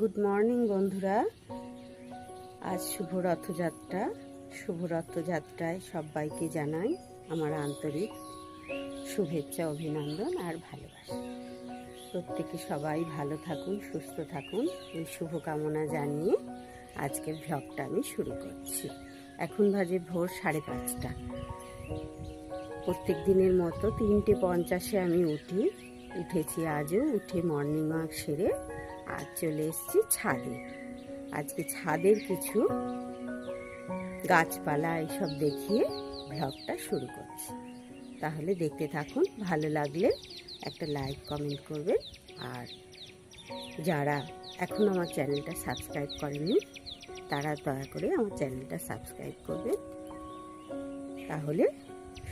Good morning বন্ধুরা। আজ শুভ রথযাত্রা। শুভ রথযাত্রায় সবাইকে জানাই আমার আন্তরিক শুভেচ্ছা, অভিনন্দন আর ভালোবাসা। প্রত্যেকে সবাই ভালো থাকুন, সুস্থ থাকুন। এই শুভকামনা জানিয়ে আজকের ভ্লগটা আমি শুরু করছি। এখন বাজে ভোর সাড়ে পাঁচটা। প্রত্যেক দিনের মতো তিনটে পঞ্চাশে আমি উঠি। উঠেছি আজও, উঠে মর্নিং ওয়াক সেরে আর চলে এসেছি ছাদে। আজকে ছাদের কিছু গাছপালা এইসব দেখিয়ে ব্লগটা শুরু করছি। তাহলে দেখতে থাকুন, ভালো লাগলে একটা লাইক, কমেন্ট করবেন। আর যারা এখন আমার চ্যানেলটা সাবস্ক্রাইব করেনি তারা দয়া করে আমার চ্যানেলটা সাবস্ক্রাইব করবেন। তাহলে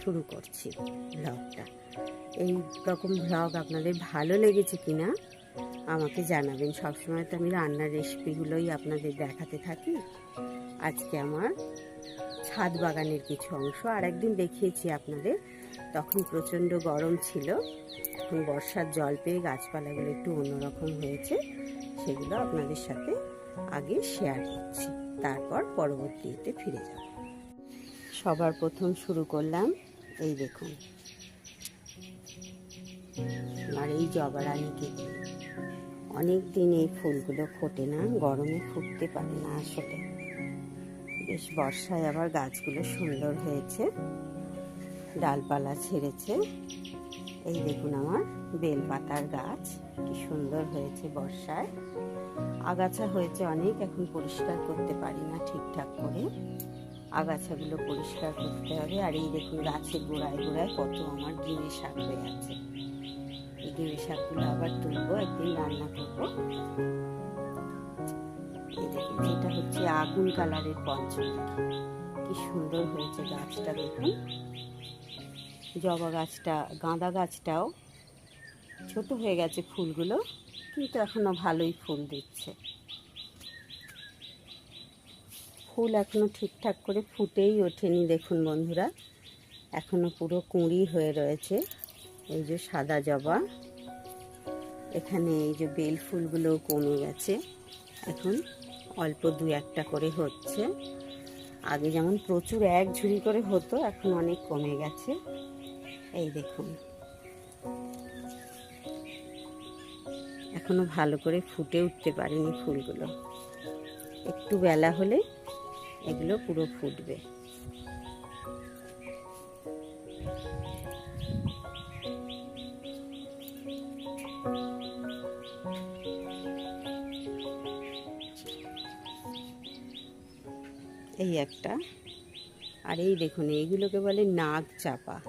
শুরু করছি ব্লগটা। এই রকম ব্লগ আপনাদের ভালো লেগেছে কিনা আমাকে জানাবেন। সবসময় তো আমি রান্নার রেসিপিগুলোই আপনাদের দেখাতে থাকি। আজকে আমার ছাদ বাগানের কিছু অংশ আর একদিন দেখিয়েছি আপনাদের। তখন প্রচণ্ড গরম ছিল, এখন বর্ষার জল পেয়ে গাছপালাগুলো একটু অন্যরকম হয়েছে। সেগুলো আপনাদের সাথে আগে শেয়ার করছি। তারপর পরবর্তীতে ফিরে যাব। সবার প্রথম শুরু করলাম, এই দেখুন। আর এই জবা রানীকে অনেক দিন এই ফুলগুলো ফোটে না, গরমে ফুটতে পারে না আসলে। বেশ বর্ষায় আবার গাছগুলো সুন্দর হয়েছে, ডালপালা ছেড়েছে। এই দেখুন আমার বেলপাতার গাছ, কি সুন্দর হয়েছে বর্ষায়। আগাছা হয়েছে অনেক, এখন পরিষ্কার করতে পারি না ঠিকঠাক করে। আগাছাগুলো পরিষ্কার করতে হবে, আর এই দেখুন গাছের গোড়ায় গোড়ায় কত আমার ডিমের শাক হয়ে আছে। ডিমের শাকগুলো আবার তুলবো, একদিন রান্না করব। এটা হচ্ছে আগুন কালারের পঞ্চমুখী। কি সুন্দর হয়েছে গাছটা, দেখুন। জবা গাছটা, গাঁদা গাছটাও। ছোট হয়ে গেছে ফুলগুলো, কিন্তু এখনও ভালোই ফুল দিচ্ছে। ফুল এখনও ঠিকঠাক করে ফুটেই ওঠেনি, দেখুন বন্ধুরা। এখনও পুরো কুঁড়ি হয়ে রয়েছে। এই যে সাদা জবা। এখানে এই যে বেল ফুলগুলোও কমে গেছে। এখন অল্প দু একটা করে হচ্ছে। আগে যেমন প্রচুর এক ঝুড়ি করে হতো, এখন অনেক কমে গেছে। এই দেখুন। এখনও ভালো করে ফুটে উঠতে পারেনি ফুলগুলো। একটু বেলা হলে এগুলো পুরো ফুটবে। এই একটা। আর এই দেখুন, এইগুলোকে বলে নাগ চাপা।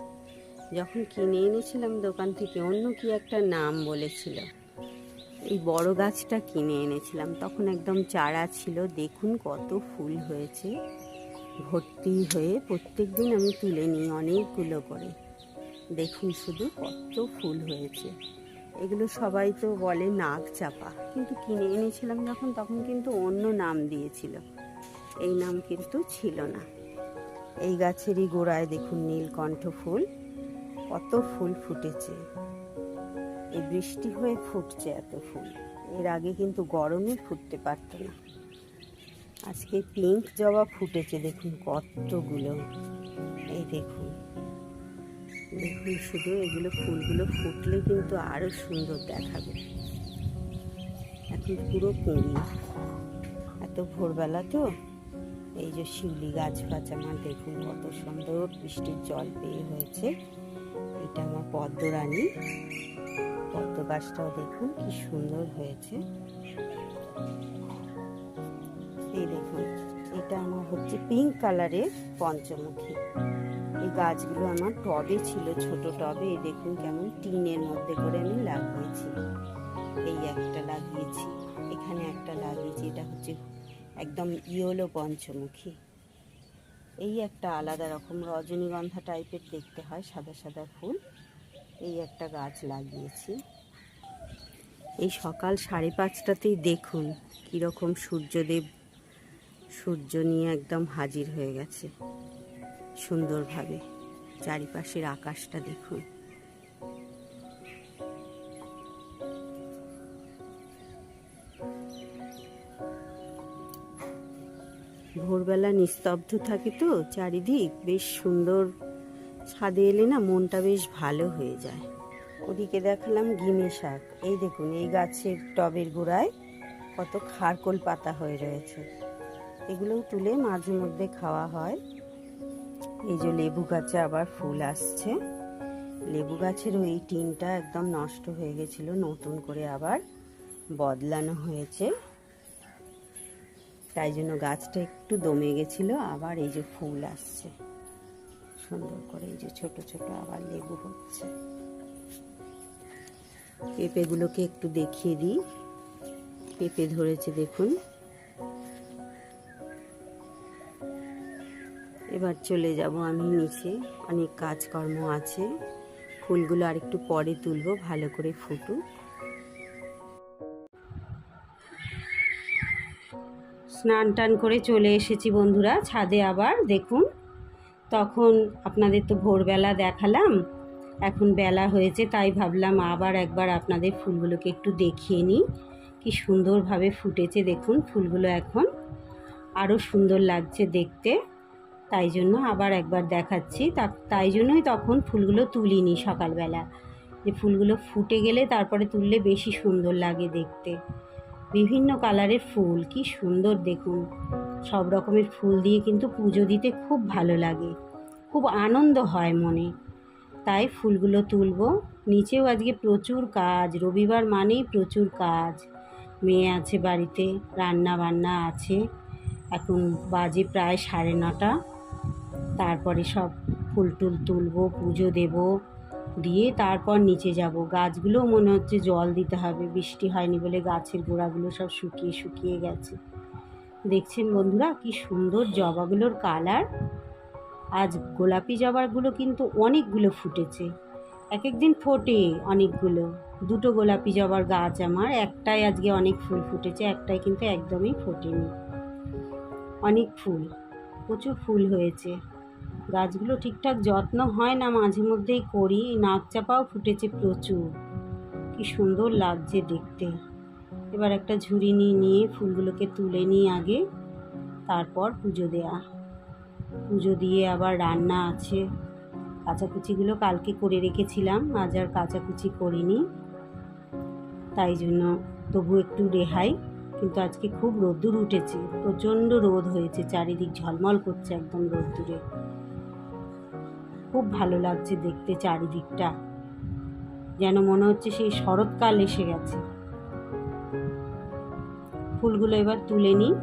যখন কিনে এনেছিলাম দোকান থেকে, অন্য কি একটা নাম বলেছিল? এই বড় গাছটা কিনে এনেছিলাম। তখন একদম চারা ছিল। দেখুন কত ফুল হয়েছে। ভর্তি হয়ে প্রত্যেক দিন আমি তুলে নিই অনেকগুলো করে। দেখুন শুধু কত ফুল হয়েছে। এগুলো সবাই তো বলে নাগ চাপা। কিন্তু কিনে এনেছিলাম যখন, তখন কিন্তু অন্য নাম দিয়েছিল। এই নাম কিন্তু ছিল না। এই গাছেরই গোড়ায় দেখুন নীলকণ্ঠ ফুল। কত ফুল ফুটেছে। এই বৃষ্টি হয়ে ফুটছে এত ফুল। এর আগে কিন্তু গরমে ফুটতে পারতো না। আজকে পিঙ্ক জবা ফুটেছে, দেখুন কতগুলো। এই দেখুন। দেখুন শুধু এগুলো ফুলগুলো ফুটলে কিন্তু আরও সুন্দর দেখাবে। এখন পুরো কুঁড়ি। এত ভোরবেলা তো এই যে শিউলি গাছ ফাছ আমার দেখুন কত সুন্দর বৃষ্টির জল পেয়ে হয়েছে। এটা আমার পদ্মরানী। পদ্ম গাছটাও দেখুন কি সুন্দর হয়েছে। এই দেখুন, এটা আমার হচ্ছে পিঙ্ক কালারের পঞ্চমুখী। এই গাছগুলো আমার টবে ছিল, ছোট টবে। এই দেখুন কেমন টিনের মধ্যে করে আমি লাগিয়েছি। এই একটা লাগিয়েছি, এখানে একটা লাগিয়েছি, এটা হচ্ছে একদম ইয়েলো পঞ্চমুখী। এই একটা আলাদা রকম রজনীগন্ধা টাইপের দেখতে হয়, সাদা সাদা ফুল। এই একটা গাছ লাগিয়েছি। এই সকাল সাড়ে পাঁচটাতেই দেখুন কীরকম সূর্যদেব, সূর্য নিয়ে একদম হাজির হয়ে গেছে। সুন্দরভাবে চারিপাশের আকাশটা দেখুন। ভোরবেলা নিস্তব্ধ থাকে তো চারিদিক। বেশ সুন্দর ছাদে এলে না মনটা বেশ ভালো হয়ে যায়। ওদিকে দেখালাম গিমে শাক। এই দেখুন, এই গাছের টবের গোড়ায় কত খারকোল পাতা হয়ে রয়েছে। এগুলোও তুলে মাঝে মধ্যে খাওয়া হয়। এই যে লেবু গাছে আবার ফুল আসছে। লেবু গাছেরও এই টিনটা একদম নষ্ট হয়ে গেছিল, নতুন করে আবার বদলানো হয়েছে। তাই জন্য গাছটা একটু দমে গেছিল, আবার এই যে ফুল আসছে। সুন্দর করে এই যে ছোট ছোট আবার লেবু হচ্ছে। পেঁপেগুলোকে একটু দেখিয়ে দিই। পেঁপে ধরেছে দেখুন। এবার চলে যাব আমি নিচে। অনেক কাজকর্ম আছে। ফুলগুলো আর একটু পরে তুলবো, ভালো করে ফুটুক। স্নান টান করে চলে এসেছি বন্ধুরা, ছাদে আবার, দেখুন। তখন আপনাদের তো ভোরবেলা দেখালাম, এখন বেলা হয়েছে, তাই ভাবলাম আবার একবার আপনাদের ফুলগুলোকে একটু দেখিয়ে নিই। কি সুন্দরভাবে ফুটেছে, দেখুন, ফুলগুলো এখন। আরও সুন্দর লাগছে দেখতে, তাই জন্য আবার একবার দেখাচ্ছি। তা, তাই জন্যই তখন ফুলগুলো তুলিনি সকালবেলা। যে ফুলগুলো ফুটে গেলে তারপরে তুললে বেশি সুন্দর লাগে দেখতে। বিভিন্ন কালারের ফুল, কি সুন্দর দেখুন। সব রকমের ফুল দিয়ে কিন্তু পুজো দিতে খুব ভালো লাগে। খুব আনন্দ হয় মনে। তাই ফুলগুলো তুলবো। নিচেও আজকে প্রচুর কাজ। রবিবার মানেই প্রচুর কাজ। মেয়ে আছে বাড়িতে রান্না বান্না আছে। এখন বাজে প্রায় সাড়ে নটা। তারপরে সব ফুল টুল তুলবো, পুজো দেব। দিয়ে তারপর নিচে যাব। গাছগুলোও মনে হচ্ছে জল দিতে হবে। বৃষ্টি হয়নি বলে গাছের গোড়াগুলো সব শুকিয়ে শুকিয়ে গেছে। দেখছেন বন্ধুরা, কি সুন্দর জবাগুলোর কালার। আজ গোলাপি জবাগুলো কিন্তু অনেকগুলো ফুটেছে। এক এক দিন ফোটে অনেকগুলো। দুটো গোলাপি জবার গাছ আমার, একটাই আজকে অনেক ফুল ফুটেছে, একটাই কিন্তু একদমই ফোটেনি। অনেক ফুল, প্রচুর ফুল হয়েছে। গাছগুলো ঠিকঠাক যত্ন হয় না, মাঝে মধ্যেই করি, নাক চাপাও ফুটেছে প্রচুর। কি সুন্দর লাগছে দেখতে। এবার একটা ঝুড়ি নিয়ে নিয়ে ফুলগুলোকে তুলে নিই আগে, তারপর পুজো দেয়া। পুজো দিয়ে আবার রান্না আছে। কাচাকুচিগুলো কালকে করে রেখেছিলাম, আজ আর কাচাকুচি করিনি। তাই জন্য তবু একটু রেহাই, কিন্তু আজকে খুব রোদ্দুর উঠেছে, প্রচণ্ড রোদ হয়েছে, চারিদিক ঝলমল করছে একদম রোদ্দুরে। খুব ভালো লাগছে দেখতে চারিদিকটা। যেন মনে হচ্ছে সেই শরৎকাল এসে গেছে। ফুলগুলো এবার তুলে নিই।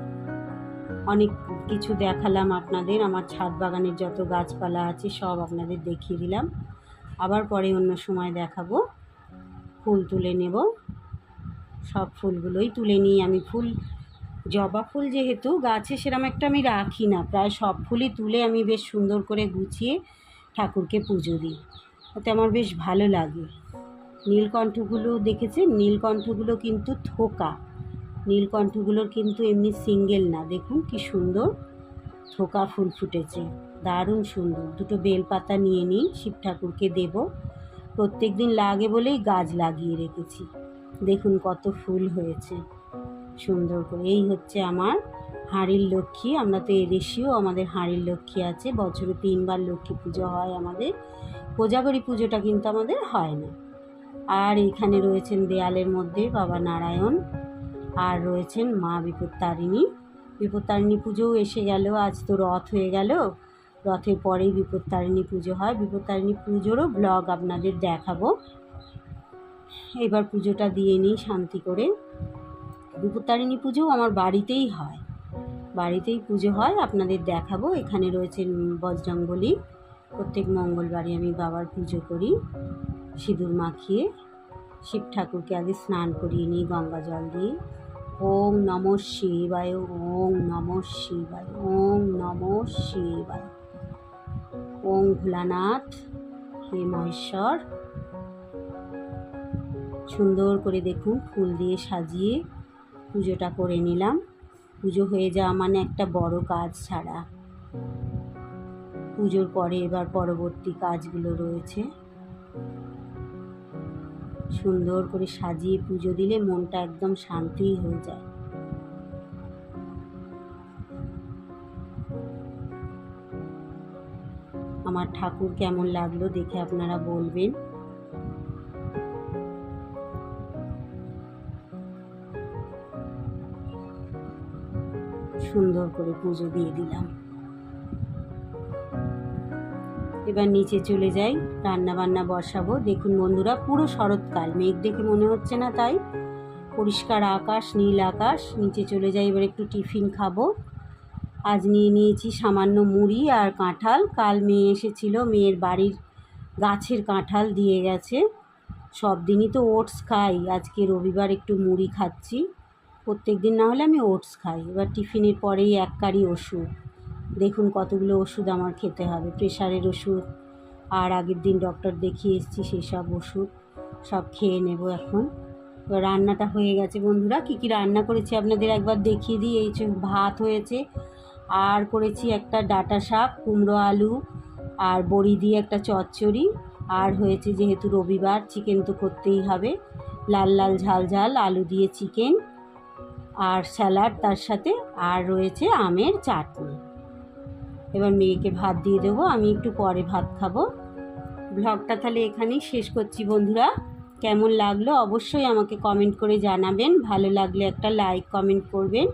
অনেক কিছু দেখালাম আপনাদের। আমার ছাদ বাগানের যত গাছপালা আছে সব আপনাদের দেখিয়ে দিলাম। আবার পরে অন্য সময় দেখাবো। ফুল তুলে নেব। সব ফুলগুলোই তুলে নিই। আমি ফুল, জবা ফুল যেহেতু গাছে সেরকম একটা আমি রাখি না। প্রায় সব ফুলই তুলে আমি বেশ সুন্দর করে গুছিয়ে ঠাকুরকে পুজো দিই। ওতে আমার বেশ ভালো লাগে। নীলকণ্ঠগুলো দেখেছেন? নীলকণ্ঠগুলো কিন্তু থোকা। নীলকণ্ঠগুলোর কিন্তু এমনি সিঙ্গেল না। দেখুন কি সুন্দর থোকা ফুল ফুটেছে। দারুণ সুন্দর। দুটো বেলপাতা নিয়ে নিই, শিব ঠাকুরকে দেব। প্রত্যেক দিন লাগে বলেই গাছ লাগিয়ে রেখেছি। দেখুন কত ফুল হয়েছে। সুন্দর করে। এই হচ্ছে আমার হাঁড়ির লক্ষ্মী, আমরা তো এদেশীয়, আমাদের হাঁড়ির লক্ষ্মী আছে, বছরে তিনবার লক্ষ্মী পুজো হয় আমাদের। কোজাগরী পুজোটা কিন্তু আমাদের হয় না। আর এখানে রয়েছেন দেয়ালের মধ্যে বাবা নারায়ণ, আর রয়েছেন মা বিপত্তারিণী। বিপত্তারিণী পুজোও এসে গেল, আজ তো রথ হয়ে গেল। রথের পরেই বিপত্তারিণী পুজো হয়। বিপত্তারিণী পুজোরও ব্লগ আপনাদের দেখাবো। এবার পুজোটা দিয়ে নিই শান্তি করে। বিপত্তারিণী পুজোও আমার বাড়িতেই হয়। বাড়িতেই পুজো হয়, আপনাদের দেখাবো। এখানে রয়েছে বজরঙ্গলী। প্রত্যেক মঙ্গলবারে আমি বাবার পুজো করি, সিঁদুর মাখিয়ে। শিব ঠাকুরকে আগে স্নান করিয়ে নিই, গঙ্গা জল দিয়ে। ওং নম শিবায় ওং নম শিবায় ওং নম শিবায়। ওং ভোলানাথ, হে মহেশ্বর। সুন্দর করে দেখুন, ফুল দিয়ে সাজিয়ে পুজোটা করে নিলাম। পুজো হয়ে যাওয়া মানে একটা বড় কাজ ছাড়া। পুজোর পরে এবার পরবর্তী কাজগুলো রয়েছে। সুন্দর করে সাজিয়ে পুজো দিলে মনটা একদম শান্তিই হয়ে যায়। আমার ঠাকুর কেমন লাগল দেখে আপনারা বলবেন। সুন্দর করে পুজো দিয়ে দিলাম। এবার নিচে চলে যাই রান্না বান্না বসাবো। দেখুন বন্ধুরা, পুরো শরৎকাল, মেঘ দেখে মনে হচ্ছে না তাই। পরিষ্কার আকাশ, নীল আকাশ, নিচে চলে যাই, এবার একটু টিফিন খাব। আজ নিয়ে নিয়েছি সামান্য মুড়ি আর কাঁঠাল। কাল মেয়ে এসেছিল, মেয়ের বাড়ির গাছের কাঁঠাল দিয়ে গেছে। সব দিনই তো ওটস খাই, আজকে রবিবার একটু মুড়ি খাচ্ছি। প্রত্যেক দিন না হলে আমি ওটস খাই। এবার টিফিনের পরেই এক কারি ওষুধ। দেখুন কতগুলো ওষুধ আমার খেতে হবে। প্রেশারের ওষুধ, আর আগের দিন ডক্টর দেখিয়ে এসেছি সেই সব ওষুধ। সব খেয়ে নেব এখন। এবার রান্নাটা হয়ে গেছে বন্ধুরা। কী কী রান্না করেছি আপনাদের একবার দেখিয়ে দিই। এই ভাত হয়েছে, আর করেছি একটা ডাটা শাক কুমড়ো আলু, আর বড়ি দিয়ে একটা চচ্চড়ি। আর হয়েছে যেহেতু রবিবার, চিকেন তো করতেই হবে। লাল লাল ঝাল ঝাল আলু দিয়ে চিকেন। আর স্যালাড তার সাথে, আর রয়েছে আমের চাটনি। এবার মেয়েকে ভাত দিয়ে দেবো, আমি একটু পরে ভাত খাব। ব্লগটা তাহলে এখানেই শেষ করছি বন্ধুরা। কেমন লাগল অবশ্যই আমাকে কমেন্ট করে জানাবেন। ভালো লাগলে একটা লাইক, কমেন্ট করবেন।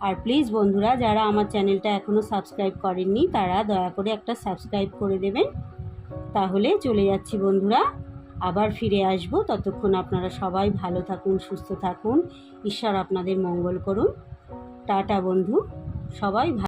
আর প্লিজ বন্ধুরা, যারা আমার চ্যানেলটা এখনও সাবস্ক্রাইব করেননি, তারা দয়া করে একটা সাবস্ক্রাইব করে দেবেন। তাহলে চলে যাচ্ছি বন্ধুরা। আবার ফিরে আসব। ততক্ষণ আপনারা সবাই ভালো থাকুন, সুস্থ থাকুন। ঈশ্বর আপনাদের মঙ্গল করুন। টাটা বন্ধু, সবাই